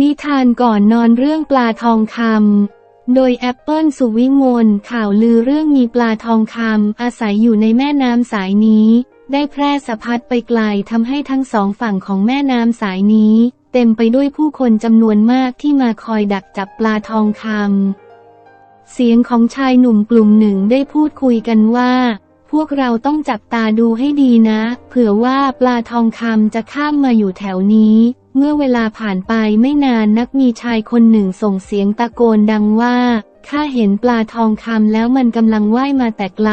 นิทานก่อนนอนเรื่องปลาทองคำ โดยแอปเปิลสุวิมลข่าวลือเรื่องมีปลาทองคำอาศัยอยู่ในแม่น้ำสายนี้ ได้แพร่สะพัดไปไกลทำให้ทั้งสองฝั่งของแม่น้ำสายนี้ เต็มไปด้วยผู้คนจำนวนมากที่มาคอยดักจับปลาทองคำ เสียงของชายหนุ่มกลุ่มหนึ่งได้พูดคุยกันว่า พวกเราต้องจับตาดูให้ดีนะ เผื่อว่าปลาทองคำจะข้ามมาอยู่แถวนี้ เมื่อเวลาผ่านไปไม่นานนักมีชายคนหนึ่งส่งเสียงตะโกนดังว่า ข้าเห็นปลาทองคำแล้วมันกำลังว่ายมาแต่ไกล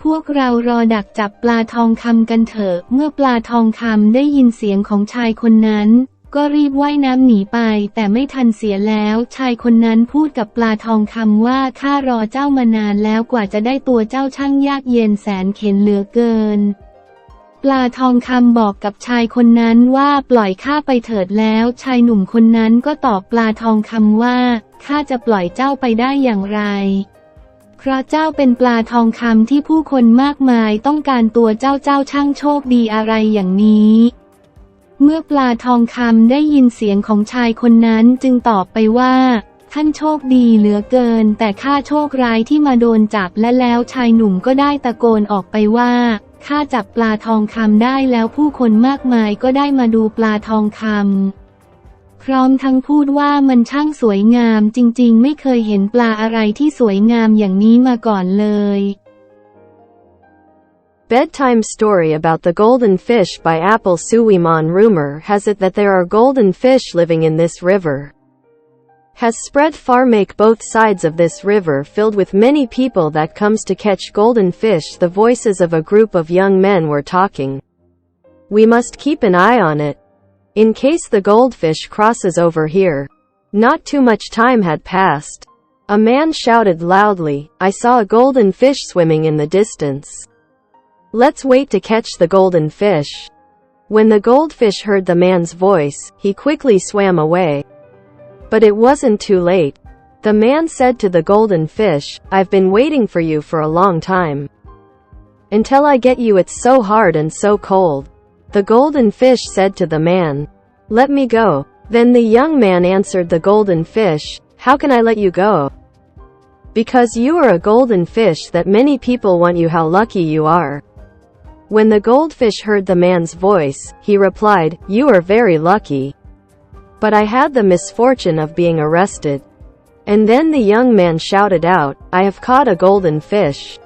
พวกเรารอดักจับปลาทองคำกันเถอะ เมื่อปลาทองคำได้ยินเสียงของชายคนนั้น ก็รีบว่ายน้ำหนีไป แต่ไม่ทันเสียแล้ว ชายคนนั้นพูดกับปลาทองคำว่าข้ารอเจ้ามานานแล้วกว่าจะได้ตัวเจ้าช่างยากเย็นแสนเข็นเหลือเกิน ปลาทองคำบอกกับชายคนนั้นว่าปล่อยข้าไปเถิดแล้ว ชายหนุ่มคนนั้นก็ตอบปลาทองคำว่าข้าจะปล่อยเจ้าไปได้อย่างไรเพราะเจ้าเป็นปลาทองคำที่ผู้คนมากมายต้องการตัวเจ้าเจ้าช่างโชคดีอะไรอย่างนี้ เมื่อปลาทองคำได้ยินเสียงของชายคนนั้นจึงตอบไปว่า ท่านโชคดีเหลือเกิน แต่ข้าโชคร้ายที่มาโดนจับและแล้วชายหนุ่มก็ได้ตะโกนออกไปว่าข้าจับปลาทองคำได้แล้วผู้คนมากมายก็ได้มาดูปลาทองคำพร้อมทั้งพูดว่ามันช่างสวยงามจริงๆ ไม่เคยเห็นปลาอะไรที่สวยงามอย่างนี้มาก่อนเลย Bedtime story about the golden fish by Apple Suwiman rumor has it that there are golden fish living in this river. Has spread far make both sides of this river filled with many people that comes to catch golden fish the voices of a group of young men were talking. We must keep an eye on it. In case the goldfish crosses over here. Not too much time had passed. A man shouted loudly, I saw a golden fish swimming in the distance. Let's wait to catch the golden fish. When the goldfish heard the man's voice, he quickly swam away. But it wasn't too late. The man said to the golden fish, I've been waiting for you for a long time. Until I get you it's so hard and so cold. The golden fish said to the man, Let me go. Then the young man answered the golden fish, How can I let you go? Because you are a golden fish that many people want you how lucky you are. When the goldfish heard the man's voice, he replied, You are very lucky. But I had the misfortune of being arrested. And then the young man shouted out, I have caught a golden fish.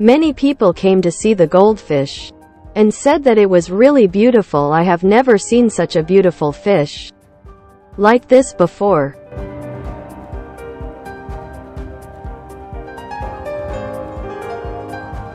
Many people came to see the goldfish. And said that it was really beautiful I have never seen such a beautiful fish. Like this before.